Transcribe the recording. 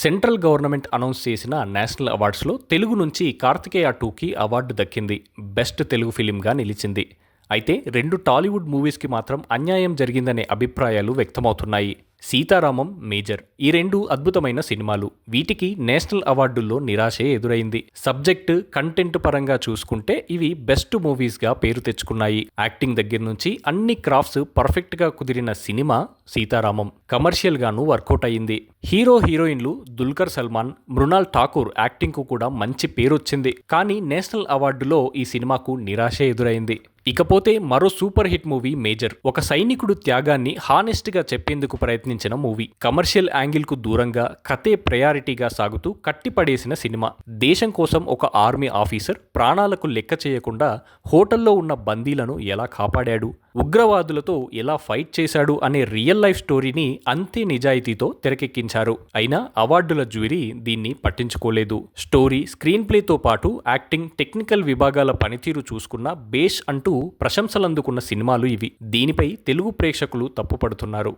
Central government announce చేసిన national అవార్డ్స్లో తెలుగు నుంచి కార్తికేయ టూకి అవార్డు దక్కింది. బెస్ట్ తెలుగు ఫిలింగా నిలిచింది. అయితే రెండు టాలీవుడ్ మూవీస్కి మాత్రం అన్యాయం జరిగిందనే అభిప్రాయాలు వ్యక్తమవుతున్నాయి. సీతారామం మేజర్. ఈ రెండు అద్భుతమైన సినిమాలు. వీటికి నేషనల్ అవార్డుల్లో నిరాశే ఎదురైంది. సబ్జెక్ట్ కంటెంట్ పరంగా చూసుకుంటే ఇవి బెస్ట్ మూవీస్గా పేరు తెచ్చుకున్నాయి. యాక్టింగ్ దగ్గర నుంచి అన్ని క్రాఫ్ట్స్ పర్ఫెక్ట్గా కుదిరిన సినిమా సీతారామం. కమర్షియల్గాను వర్కౌట్ అయింది హీరో హీరోయిన్లు దుల్కర్ సల్మాన్ మృణాల్ ఠాకూర్ యాక్టింగ్కు కూడా మంచి పేరొచ్చింది. కానీ నేషనల్ అవార్డులో ఈ సినిమాకు నిరాశే ఎదురైంది. ఇకపోతే మరో సూపర్ హిట్ మూవీ మేజర్. ఒక సైనికుడు త్యాగాన్ని హానెస్ట్గా చెప్పేందుకు ప్రయత్నించిన మూవీ. కమర్షియల్ యాంగిల్కు దూరంగా కథే ప్రయారిటీగా సాగుతూ కట్టిపడేసిన సినిమా. దేశం కోసం ఒక ఆర్మీ ఆఫీసర్ ప్రాణాలకు లెక్క చేయకుండా హోటల్లో ఉన్న బందీలను ఎలా కాపాడాడు? ఉగ్రవాదులతో ఎలా ఫైట్ చేశాడు అనే రియల్ లైఫ్ స్టోరీని అంతే నిజాయితీతో తెరకెక్కించారు. అయినా అవార్డుల జ్యూరీ దీన్ని పట్టించుకోలేదు. స్టోరీ స్క్రీన్ ప్లేతో పాటు యాక్టింగ్ టెక్నికల్ విభాగాల పనితీరు చూసుకున్న బేష్ అంటూ ప్రశంసలందుకున్న సినిమాలు ఇవి. దీనిపై తెలుగు ప్రేక్షకులు తప్పుపడుతున్నారు.